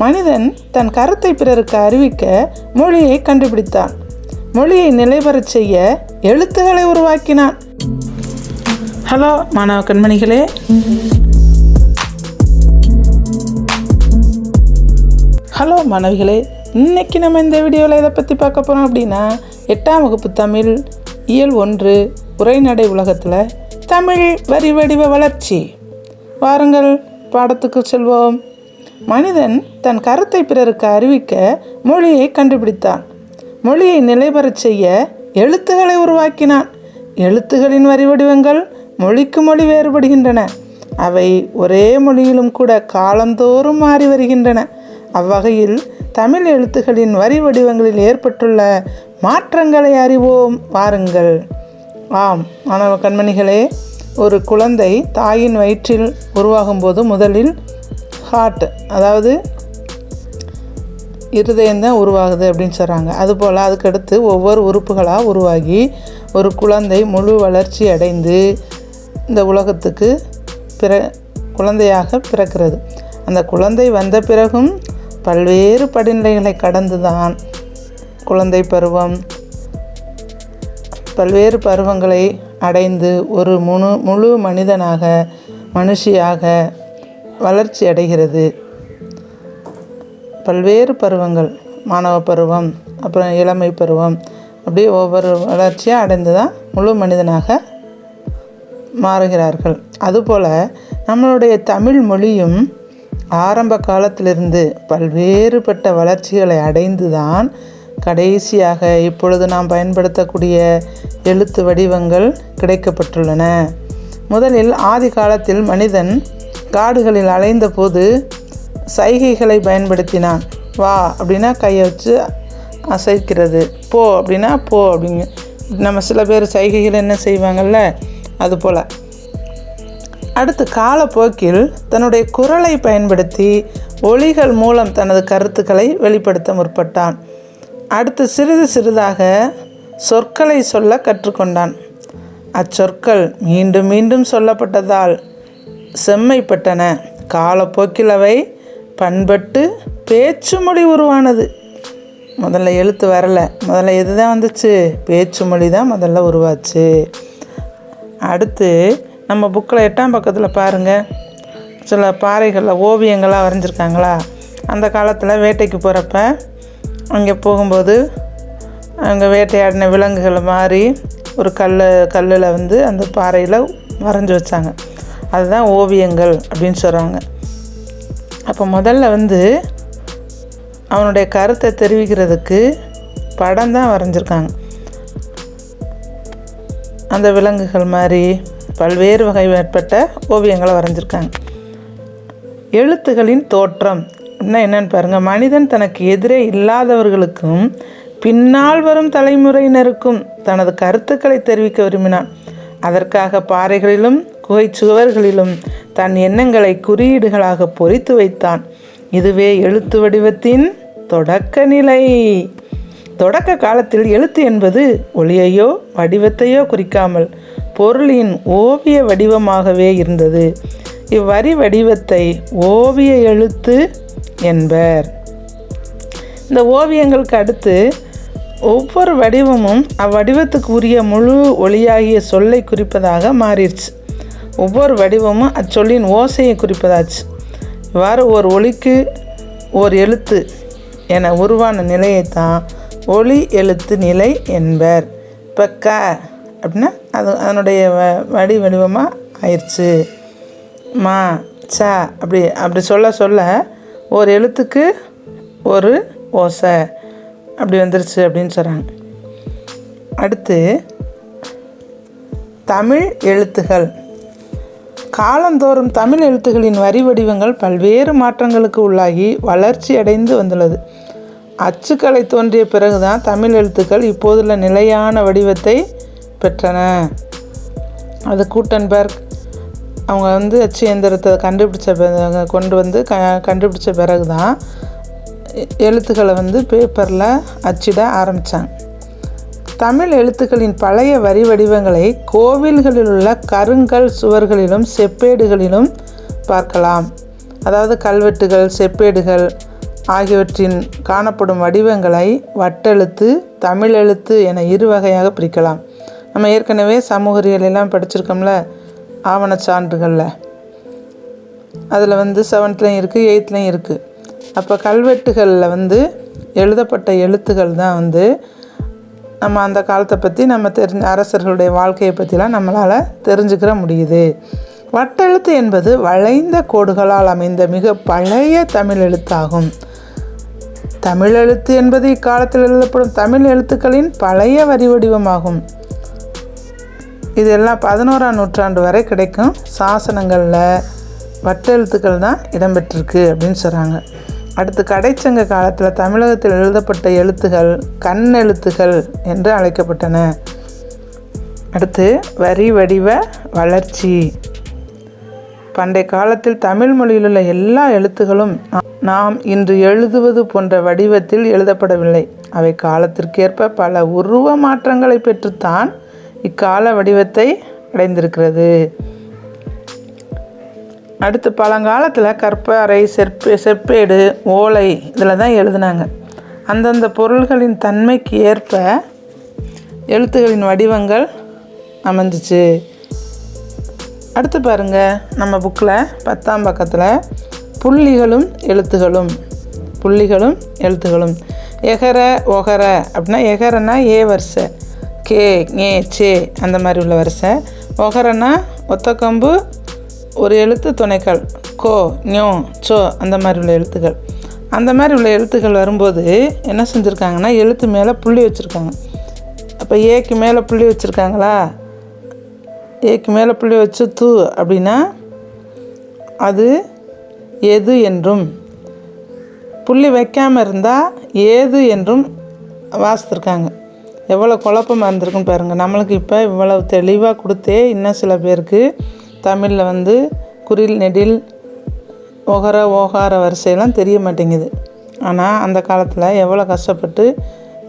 மனிதன் தன் கருத்தை பிறருக்கு அறிவிக்க மொழியை கண்டுபிடித்தான். மொழியை நிலைபெறச் செய்ய எழுத்துக்களை உருவாக்கினான். ஹலோ மாணவ கண்மணிகளே. ஹலோ மாணவிகளே. இன்னைக்கு நம்ம இந்த வீடியோவில் எதை பற்றி பார்க்க போகிறோம் அப்படின்னா எட்டாம் வகுப்பு தமிழ் இயல் ஒன்று உரைநடை உலகத்தில் தமிழ் வரி வடிவ வளர்ச்சி. வாருங்கள் பாடத்துக்கு செல்வோம். மனிதன் தன் கருத்தை பிறருக்கு அறிவிக்க மொழியை கண்டுபிடித்தான். மொழியை நிலைபெறச் செய்ய எழுத்துக்களை உருவாக்கினான். எழுத்துகளின் வரி வடிவங்கள் மொழிக்கு மொழி வேறுபடுகின்றன. அவை ஒரே மொழியிலும் கூட காலந்தோறும் மாறி வருகின்றன. அவ்வகையில் தமிழ் எழுத்துகளின் வரி வடிவங்களில் ஏற்பட்டுள்ள மாற்றங்களை அறிவோம். வாருங்கள். ஆம் மாணவ கண்மணிகளே ஒரு குழந்தை தாயின் வயிற்றில் உருவாகும்போது முதலில் ஹார்ட் அதாவது இருதயம் தான் உருவாகுது அப்படின்னு சொல்கிறாங்க அதுபோல் அதுக்கடுத்து ஒவ்வொரு உறுப்புகளாக உருவாகி ஒரு குழந்தை முழு வளர்ச்சி அடைந்து இந்த உலகத்துக்கு பிற குழந்தையாக பிறக்கிறது. அந்த குழந்தை வந்த பிறகும் பல்வேறு படிநிலைகளை கடந்து தான் குழந்தை பருவம் பல்வேறு பருவங்களை அடைந்து ஒரு முழு முழு மனிதனாக மனுஷியாக வளர்ச்சி அடைகிறது. பல்வேறு பருவங்கள். மாணவ பருவம் அப்புறம் இளமை பருவம் அப்படியே ஒவ்வொரு வளர்ச்சியாக அடைந்து தான் முழு மனிதனாக மாறுகிறார்கள். அதுபோல் நம்மளுடைய தமிழ் மொழியும் ஆரம்ப காலத்திலிருந்து பல்வேறுபட்ட வளர்ச்சிகளை அடைந்து தான் கடைசியாக இப்பொழுது நாம் பயன்படுத்தக்கூடிய எழுத்து வடிவங்கள் கிடைக்கப்பட்டுள்ளன. முதலில் ஆதி காலத்தில் மனிதன் காடுகளில் அலைந்த போது சைகைகளை பயன்படுத்தினான். வா அப்படின்னா கையை வச்சு அசைக்கிறது. போ அப்படின்னா போ அப்படிங்க. நம்ம சில பேர் சைகைகள் என்ன செய்வாங்கள்ல அதுபோல் அடுத்து காலப்போக்கில் தன்னுடைய குரலை பயன்படுத்தி ஒளிகள் மூலம் தனது கருத்துக்களை வெளிப்படுத்த முற்பட்டான். அடுத்து சிறிது சிறிதாக சொற்களை சொல்ல கற்றுக்கொண்டான். அச்சொற்கள் மீண்டும் மீண்டும் சொல்லப்பட்டதால் செம்மைப்பட்டன. காலப்போக்கில் அவை பண்பட்டு பேச்சு மொழி உருவானது. முதல்ல எழுத்து வரலை. முதல்ல எது தான் வந்துச்சு? பேச்சு மொழி தான் முதல்ல உருவாச்சு. அடுத்து நம்ம புக்கில் எட்டாம் பக்கத்தில் பாருங்கள் சில பாறைகளில் ஓவியங்களாக வரைஞ்சிருக்காங்களா? அந்த காலத்தில் வேட்டைக்கு போகிறப்ப அங்கே போகும்போது அங்கே வேட்டையாடின விலங்குகள் மாதிரி ஒரு கல் கல்லில் வந்து அந்த பாறையில் வரைஞ்சி வச்சாங்க. அதுதான் ஓவியங்கள் அப்படின்னு சொல்கிறாங்க அப்போ முதல்ல வந்து அவனுடைய கருத்தை தெரிவிக்கிறதுக்கு படம் தான் வரைஞ்சிருக்காங்க. அந்த விலங்குகள் மாதிரி பல்வேறு வகை மேற்பட்ட ஓவியங்களை வரைஞ்சிருக்காங்க. எழுத்துகளின் தோற்றம் என்ன என்னன்னு பாருங்கள் மனிதன் தனக்கு எதிரே இல்லாதவர்களுக்கும் பின்னால் வரும் தலைமுறையினருக்கும் தனது கருத்துக்களை தெரிவிக்க விரும்பினான். அதற்காக பாறைகளிலும் குகை சுவர்களிலும் தன் எண்ணங்களை குறியீடுகளாக பொறித்து வைத்தான். இதுவே எழுத்து வடிவத்தின் தொடக்க நிலை. தொடக்க காலத்தில் எழுத்து என்பது ஒளியையோ வடிவத்தையோ குறிக்காமல் பொருளின் ஓவிய வடிவமாகவே இருந்தது. இவ்வரி வடிவத்தை ஓவிய எழுத்து என்பர். இந்த ஓவியங்களுக்கு அடுத்து ஒவ்வொரு வடிவமும் அவ்வடிவத்துக்கு உரிய முழு ஒளியாகிய சொல்லை குறிப்பதாக மாறிடுச்சு. ஒவ்வொரு வடிவமும் அச்சொல்லின் ஓசையை குறிப்பதாச்சு. இவ்வாறு ஒரு ஒளிக்கு ஓர் எழுத்து என உருவான நிலையைத்தான் ஒளி எழுத்து நிலை என்பர். இப்போ க அப்படின்னா அது அதனுடைய வ வடி வடிவமாக ஆயிடுச்சு. மா ச அப்படி அப்படி சொல்ல சொல்ல ஒரு எழுத்துக்கு ஒரு ஓசை. அப்படி வந்துருச்சு அப்படின்னு சொல்கிறாங்க அடுத்து தமிழ் எழுத்துகள். காலந்தோறும் தமிழ் எழுத்துகளின் வரி வடிவங்கள் பல்வேறு மாற்றங்களுக்கு உள்ளாகி வளர்ச்சி அடைந்து வந்துள்ளது. அச்சுக்கலை தோன்றிய பிறகுதான் தமிழ் எழுத்துக்கள் இப்போதுள்ள நிலையான வடிவத்தை பெற்றன. அது கூட்டன்பர்க் அவங்க வந்து அச்சு எந்திரத்தை கண்டுபிடிச்ச பிறகு கொண்டு வந்து க கண்டுபிடிச்ச பிறகு தான் எழுத்துக்களை வந்து பேப்பரில் அச்சிட ஆரம்பித்தாங்க தமிழ் எழுத்துக்களின் பழைய வரி வடிவங்களை கோவில்களில் உள்ள கருங்கல் சுவர்களிலும் செப்பேடுகளிலும் பார்க்கலாம். அதாவது கல்வெட்டுகள் செப்பேடுகள் ஆகியவற்றின் காணப்படும் வடிவங்களை வட்டெழுத்து தமிழெழுத்து என இரு வகையாக பிரிக்கலாம். நம்ம ஏற்கனவே சமூகரியல் எல்லாம் படிச்சிருக்கோம்ல ஆவண சான்றுகளில் அதில் வந்து செவன்த்லேயும் இருக்குது எயித்துலேயும் இருக்குது அப்போ கல்வெட்டுகளில் வந்து எழுதப்பட்ட எழுத்துக்கள் தான் வந்து நம்ம அந்த காலத்தை பற்றி நம்ம தெரிஞ்ச அரசர்களுடைய வாழ்க்கையை பற்றிலாம் நம்மளால் தெரிஞ்சுக்கிற முடியுது. வட்டெழுத்து என்பது வளைந்த கோடுகளால் அமைந்த மிக பழைய தமிழ் எழுத்தாகும். தமிழ் எழுத்து என்பது இக்காலத்தில் எழுதப்படும் தமிழ் எழுத்துக்களின் பழைய வரி வடிவமாகும். இதெல்லாம் பதினோராம் நூற்றாண்டு வரை கிடைக்கும் சாசனங்களில் வட்டெழுத்துக்கள் தான் இடம்பெற்றிருக்கு அப்படின்னு சொல்கிறாங்க அடுத்து கடைச்சங்க காலத்தில் தமிழகத்தில் எழுதப்பட்ட எழுத்துகள் கண் எழுத்துகள் என்று அழைக்கப்பட்டன. அடுத்து வரி வடிவ வளர்ச்சி. பண்டை காலத்தில் தமிழ் மொழியில் உள்ள எல்லா எழுத்துகளும் நாம் இன்று எழுதுவது போன்ற வடிவத்தில் எழுதப்படவில்லை. அவை காலத்திற்கேற்ப பல உருவ மாற்றங்களை பெற்றுத்தான் இக்கால வடிவத்தை அடைந்திருக்கிறது. அடுத்து பழங்காலத்தில் கற்பாறை செற்பே செப்பேடு ஓலை இதில் தான் எழுதினாங்க. அந்தந்த பொருள்களின் தன்மைக்கு ஏற்ப எழுத்துகளின் வடிவங்கள் அமைஞ்சிச்சு. அடுத்து பாருங்கள் நம்ம புக்கில் பத்தாம் பக்கத்தில் புள்ளிகளும் எழுத்துகளும் புள்ளிகளும் எழுத்துகளும். எகர ஒகர அப்படின்னா எகரனா ஏ வரிசை. கே ஏ சே அந்த மாதிரி உள்ள வரிசை. ஒகரனா ஒத்தக்கம்பு ஒரு எழுத்து துணைக்கால் கோ ஞோ சோ அந்த மாதிரி உள்ள எழுத்துக்கள் அந்த மாதிரி உள்ள எழுத்துக்கள் வரும்போது என்ன செஞ்சுருக்காங்கன்னா எழுத்து மேலே புள்ளி வச்சுருக்காங்க. அப்போ ஏக்கு மேலே புள்ளி வச்சுருக்காங்களா? ஏக்கு மேலே புள்ளி வச்சு தூ அப்படின்னா அது எது என்றும். புள்ளி வைக்காமல் இருந்தால் ஏது என்றும் வாசித்திருக்காங்க. எவ்வளோ குழப்பமாக இருந்திருக்குன்னு பாருங்கள் நம்மளுக்கு இப்போ இவ்வளவு தெளிவாக கொடுத்தே இன்னும் சில பேருக்கு தமிழில் வந்து குறில் நெடில் ஒகர ஓகார வரிசையெல்லாம் தெரிய மாட்டேங்குது ஆனால் அந்த காலத்தில் எவ்வளோ கஷ்டப்பட்டு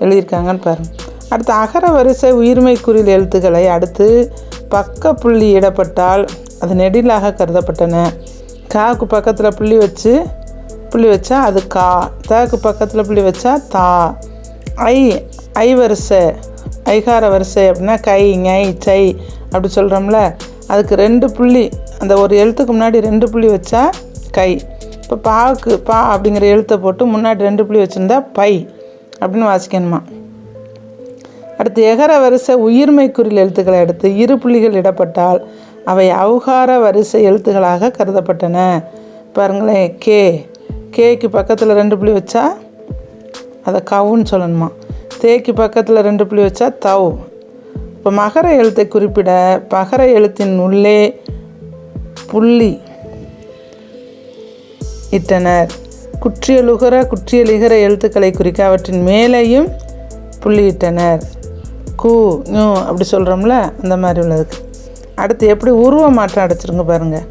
எழுதியிருக்காங்கன்னு பாருங்கள் அடுத்து அகர வரிசை உயிர்மை குறில் எழுத்துக்களை அடுத்து பக்க புள்ளி இடப்பட்டால் அது நெடிலாக கருதப்பட்டன. காக்கு பக்கத்தில் புள்ளி வச்சு புள்ளி வச்சா அது கா. தேக்கு பக்கத்தில் புள்ளி வச்சா தா. ஐ ஐ வரிசை ஐகார வரிசை அப்படின்னா கை ஞை சை அப்படி சொல்கிறோம்ல அதுக்கு ரெண்டு புள்ளி அந்த ஒரு எழுத்துக்கு முன்னாடி ரெண்டு புள்ளி வச்சா கை. இப்போ பாவுக்கு பா அப்படிங்கிற எழுத்தை போட்டு முன்னாடி ரெண்டு புள்ளி வச்சுருந்தா பை அப்படின்னு வாசிக்கணுமா? அடுத்து எகர வரிசை உயிர்மை குறில் எழுத்துக்களை அடுத்து இரு புள்ளிகள் இடப்பட்டால் அவை அவுகார வரிசை எழுத்துக்களாக கருதப்பட்டன. பாருங்களேன் கே கேக்கு பக்கத்தில் ரெண்டு புள்ளி வச்சா அதை கவுன்னு சொல்லணுமா? தேக்கு பக்கத்தில் ரெண்டு புள்ளி வச்சா தவ். இப்போ மகர எழுத்தை குறிப்பிட பகர எழுத்தின் உள்ளே புள்ளி இட்டனர். குற்றியலுகர குற்றியலிகர எழுத்துக்களை குறிக்க அவற்றின் மேலேயும் புள்ளியிட்டனர் கூ ஞூ அப்படி சொல்கிறோம்ல அந்த மாதிரி உள்ளதுக்கு. அடுத்து எப்படி உருவ மாற்றம் அடைச்சிருங்க பாருங்கள்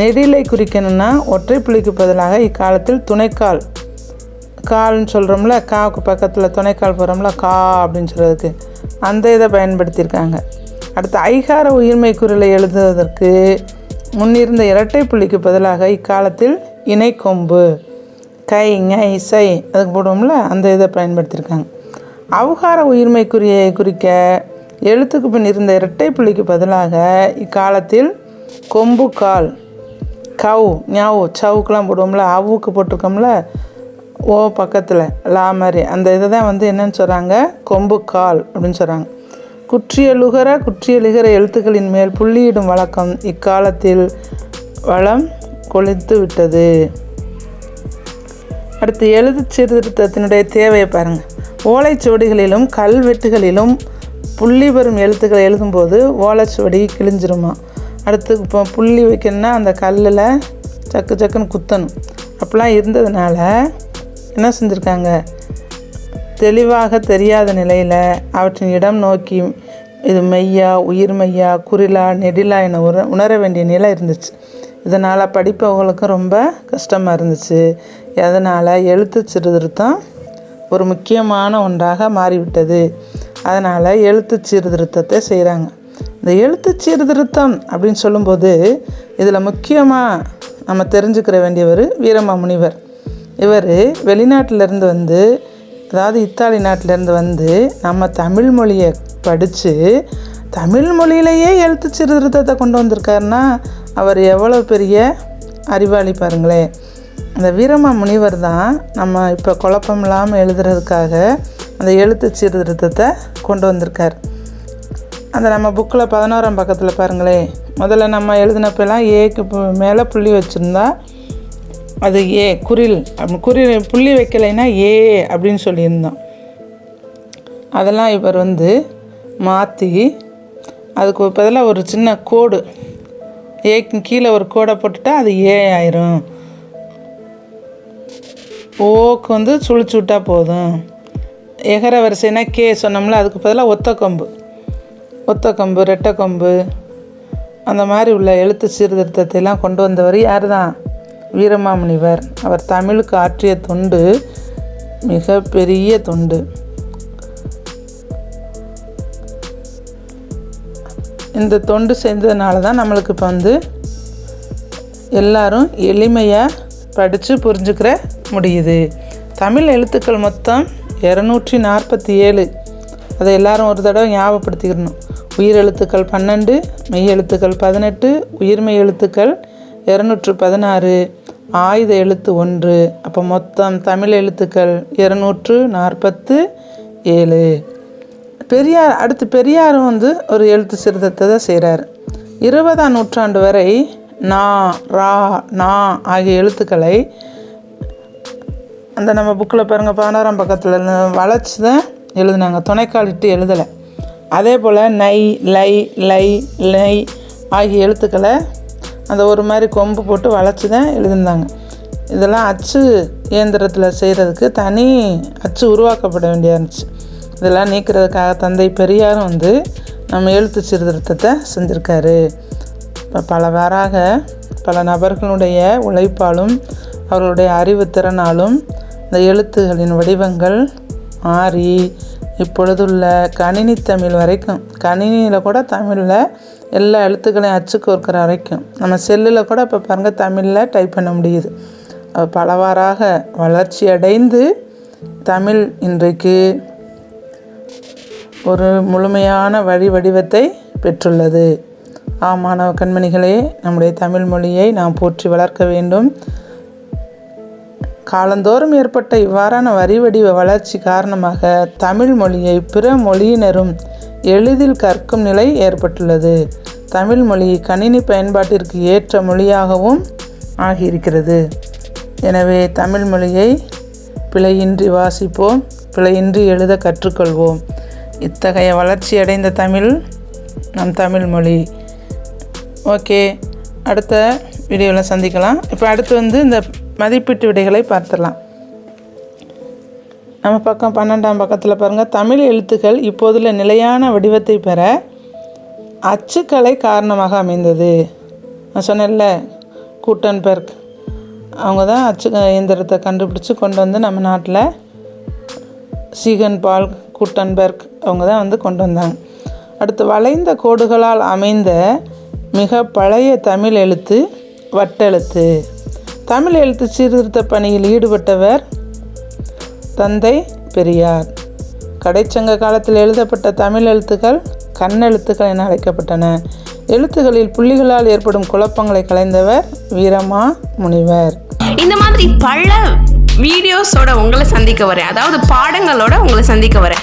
நெடிலை குறிக்கணும்னா ஒற்றை புள்ளிக்கு பதிலாக இக்காலத்தில் துணைக்கால் கால்னு சொல்கிறோம்ல காவுக்கு பக்கத்தில் துணைக்கால் போகிறோம்ல கா அப்படின்னு சொல்கிறதுக்கு அந்த இதை பயன்படுத்தியிருக்காங்க. அடுத்து ஐகார உயிர்மை குரலை எழுதுவதற்கு முன்னிருந்த இரட்டை புள்ளிக்கு பதிலாக இக்காலத்தில் இணைக்கொம்பு கை ngை இசை அதுக்கு போடுவோம்ல அந்த இதை பயன்படுத்தியிருக்காங்க. அவுகார உயிர்மை குறியை குறிக்க எழுத்துக்கு பின் இருந்த இரட்டை புள்ளிக்கு பதிலாக இக்காலத்தில் கொம்பு கால் கவ் ஞாவு சவுக்கெலாம் போடுவோம்ல அவுக்கு போட்டிருக்கோம்ல ஓ பக்கத்தில். லா மாதிரி. அந்த இதை தான் வந்து என்னன்னு சொல்கிறாங்க கொம்பு கால் அப்படின்னு சொல்கிறாங்க குற்றியலுகர குற்றியலுகர எழுத்துக்களின் மேல் புள்ளியிடும் வழக்கம் இக்காலத்தில் வளம் கொளித்து விட்டது. அடுத்து எழுது சீர்திருத்தத்தினுடைய தேவையை பாருங்கள் ஓலைச்சுவடிகளிலும் கல்வெட்டுகளிலும் புள்ளி பெறும் எழுத்துக்களை எழுதும்போது ஓலைச்சுவடி கிழிஞ்சிருமா? அடுத்து இப்போ புள்ளி வைக்கணும்னா அந்த கல்லில் சக்கு சக்குன்னு குத்தணும். அப்படிலாம் இருந்ததுனால என்ன செஞ்சுருக்காங்க? தெளிவாக தெரியாத நிலையில் அவற்றின் இடம் நோக்கி இது மெய்யா உயிர் மெய்யா குறிலா நெடிலா என உண உணர வேண்டிய நிலை இருந்துச்சு. இதனால் படிப்பவர்களுக்கும் ரொம்ப கஷ்டமாக இருந்துச்சு. அதனால் எழுத்து சீர்திருத்தம் ஒரு முக்கியமான ஒன்றாக மாறிவிட்டது. அதனால் எழுத்து சீர்திருத்தத்தை செய்கிறாங்க இந்த எழுத்து சீர்திருத்தம் அப்படின்னு சொல்லும்போது இதில் முக்கியமாக நம்ம தெரிஞ்சுக்கிற வேண்டியவர் வீரமாமுனிவர். இவர் வெளிநாட்டிலேருந்து வந்து அதாவது இத்தாலி நாட்டிலேருந்து வந்து நம்ம தமிழ் மொழியை படித்து தமிழ் மொழியிலையே எழுத்து சீர்திருத்தத்தை கொண்டு வந்திருக்காருன்னா அவர் எவ்வளோ பெரிய அறிவாளி பாருங்களேன். அந்த வீரமா முனிவர் தான் நம்ம இப்போ குழப்பம் இல்லாமல் எழுதுறதுக்காக அந்த எழுத்து சீர்திருத்தத்தை கொண்டு வந்திருக்கார். அந்த நம்ம புக்கில் பதினோராம் பக்கத்தில் பாருங்களேன். முதல்ல நம்ம எழுதினப்பெல்லாம் ஏக்கு பு- மேலே புள்ளி வச்சுருந்தா அது ஏ குரில். குரில் புள்ளி வைக்கலைன்னா ஏ அப்படின்னு சொல்லியிருந்தோம் அதெல்லாம் இவர் வந்து மாற்றி அதுக்கு பதிலாக ஒரு சின்ன கோடு. ஏக்கு கீழே ஒரு கோடை போட்டுட்டா அது ஏ ஆயிரும். ஓக்கு வந்து சுழிச்சு விட்டா போதும். எகர வரிசைனா கே சொன்னோம்ல அதுக்கு பதிலாக ஒத்த கொம்பு. ஒத்த கொம்பு ரெட்டை கொம்பு. அந்த மாதிரி உள்ள எழுத்து சீர்திருத்தத்தையெல்லாம் கொண்டு வந்தவர் யார் தான் வீரமாமுனிவர். அவர் தமிழுக்கு ஆற்றிய தொண்டு மிக பெரிய தொண்டு. இந்த தொண்டு செஞ்சதுனால தான் நம்மளுக்கு இப்போ வந்து எல்லாரும் எளிமையாக படித்து புரிஞ்சுக்கிற முடியுது. தமிழ் எழுத்துக்கள் மொத்தம் இரநூற்றி நாற்பத்தி ஏழு அதை எல்லாரும் ஒரு தடவை ஞாபகப்படுத்திக்கணும். உயிர் எழுத்துக்கள் பன்னெண்டு மெய் எழுத்துக்கள் பதினெட்டு உயிர்மெய் எழுத்துக்கள் இரநூற்று பதினாறு ஆயுத எழுத்து ஒன்று அப்போ மொத்தம் தமிழ் எழுத்துக்கள் இரநூற்று நாற்பத்து ஏழு பெரியார் அடுத்து பெரியாரும் வந்து ஒரு எழுத்து சிறுத்தத்தை தான் செய்கிறார் இருபதாம் நூற்றாண்டு வரை நா ரா நா ஆகிய எழுத்துக்களை அந்த நம்ம புக்கில் பாருங்கள் பதினாறாம் பக்கத்தில் வளைச்சி தான் எழுதுனாங்க. துணைக்காலிட்டு எழுதலை. அதே போல் நை லை லை லை ஆகிய எழுத்துக்களை அந்த ஒரு மாதிரி கொம்பு போட்டு வளைச்சி தான் எழுதியிருந்தாங்க. இதெல்லாம் அச்சு இயந்திரத்தில் செய்கிறதுக்கு தனி அச்சு உருவாக்கப்பட வேண்டியா இருந்துச்சு. இதெல்லாம் நீக்கிறதுக்காக தந்தை பெரியாரும் வந்து நம்ம எழுத்து சீர்திருத்தத்தை செஞ்சுருக்காரு. இப்போ பல வாராக பல நபர்களுடைய உழைப்பாலும் அவர்களுடைய அறிவு திறனாலும் இந்த எழுத்துகளின் வடிவங்கள் மாறி இப்பொழுதுள்ள கணினி தமிழ் வரைக்கும் கணினியில் கூட தமிழில் எல்லா எழுத்துக்களையும் அச்சு கோர்க்கிற வரைக்கும். நம்ம செல்லில் கூட இப்போ பாருங்கள் தமிழில் டைப் பண்ண முடியுது. பலவாறாக வளர்ச்சி அடைந்து தமிழ் இன்றைக்கு ஒரு முழுமையான வழி வடிவத்தை பெற்றுள்ளது. ஆ மாணவ கண்மணிகளே நம்முடைய தமிழ் மொழியை நாம் போற்றி வளர்க்க வேண்டும். காலந்தோறும் ஏற்பட்ட இவ்வாறான வரி வடிவ வளர்ச்சி காரணமாக தமிழ் மொழியை பிற மொழியினரும் எளிதில் கற்கும் நிலை ஏற்பட்டுள்ளது. தமிழ் மொழி கணினி பயன்பாட்டிற்கு ஏற்ற மொழியாகவும் ஆகியிருக்கிறது. எனவே தமிழ் மொழியை பிழையின்றி வாசிப்போம் பிழையின்றி எழுத கற்றுக்கொள்வோம். இத்தகைய வளர்ச்சியடைந்த தமிழ் நம் தமிழ் மொழி. ஓகே அடுத்த வீடியோவில் சந்திக்கலாம். இப்போ அடுத்து வந்து இந்த மதிப்பீட்டு விடைகளை பார்த்துடலாம். நம்ம பக்கம் பன்னெண்டாம் பக்கத்தில் பாருங்கள் தமிழ் எழுத்துக்கள் இப்போதுள்ள நிலையான வடிவத்தை பெற அச்சுக்கலை காரணமாக அமைந்தது. நான் சொன்னேன்ல கூட்டன்பெர்க். அவங்க தான் அச்சு இயந்திரத்தை கண்டுபிடிச்சி கொண்டு வந்து நம்ம நாட்டில் சீகன் பால் கூட்டன்பெர்க் அவங்க தான் வந்து கொண்டு வந்தாங்க. அடுத்து வளைந்த கோடுகளால் அமைந்த மிக பழைய தமிழ் எழுத்து வட்டெழுத்து. தமிழ் எழுத்து சீர்திருத்த பணியில் ஈடுபட்டவர் தந்தை பெரியார். கடைச்சங்க காலத்தில் எழுதப்பட்ட தமிழ் எழுத்துக்கள் கண்ணெழுத்துக்கள் என அழைக்கப்பட்டன. எழுத்துக்களில் புள்ளிகளால் ஏற்படும் குழப்பங்களை கலைந்தவர் வீரமா முனிவர். இந்த மாதிரி பல வீடியோஸோட உங்களை சந்திக்க வரேன். அதாவது பாடங்களோட உங்களை சந்திக்க வரேன்.